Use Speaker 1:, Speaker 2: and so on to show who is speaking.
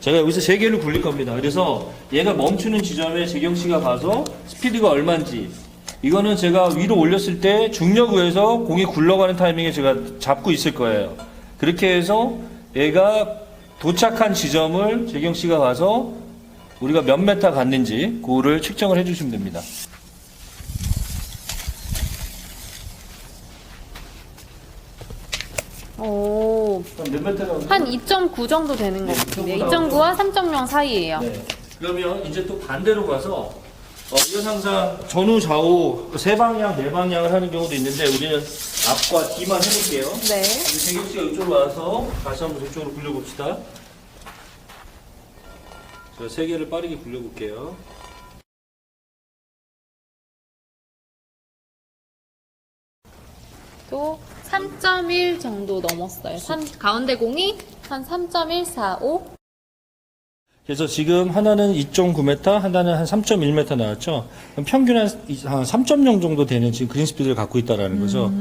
Speaker 1: 제가 여기서 세 개를 굴릴 겁니다. 그래서 얘가 멈추는 지점에 재경 씨가 가서 스피드가 얼마인지 이거는 제가 위로 올렸을 때 중력에서 공이 굴러가는 타이밍에 제가 잡고 있을 거예요. 그렇게 해서 얘가 도착한 지점을 재경 씨가 가서 우리가 몇 메타 갔는지 그거를 측정을 해주시면 됩니다.
Speaker 2: 오,
Speaker 1: 몇 메타가
Speaker 2: 한2.9 정도 되는 것
Speaker 1: 네,
Speaker 2: 같은데.
Speaker 1: 이 정도
Speaker 2: 2.9와 3.0 사이예요.
Speaker 1: 네. 그러면 이제 또 반대로 가서 어, 이건 항상 전후 좌우 세 방향 네 방향을 하는 경우도 있는데 우리는 앞과 뒤만 해볼게요.
Speaker 2: 네.
Speaker 1: 재경 씨가 이쪽으로 와서 다시 한번 이쪽으로 굴려봅시다. 제가 세 개를 빠르게 굴려볼게요.
Speaker 2: 또 3.1 정도 넘었어요. 삼- 가운데 공이 한 3.145.
Speaker 1: 그래서 지금 하나는 2.9m, 하나는 한 3.1m 나왔죠. 평균 한 3.0 정도 되는 지금 그린 스피드를 갖고 있다라는 거죠.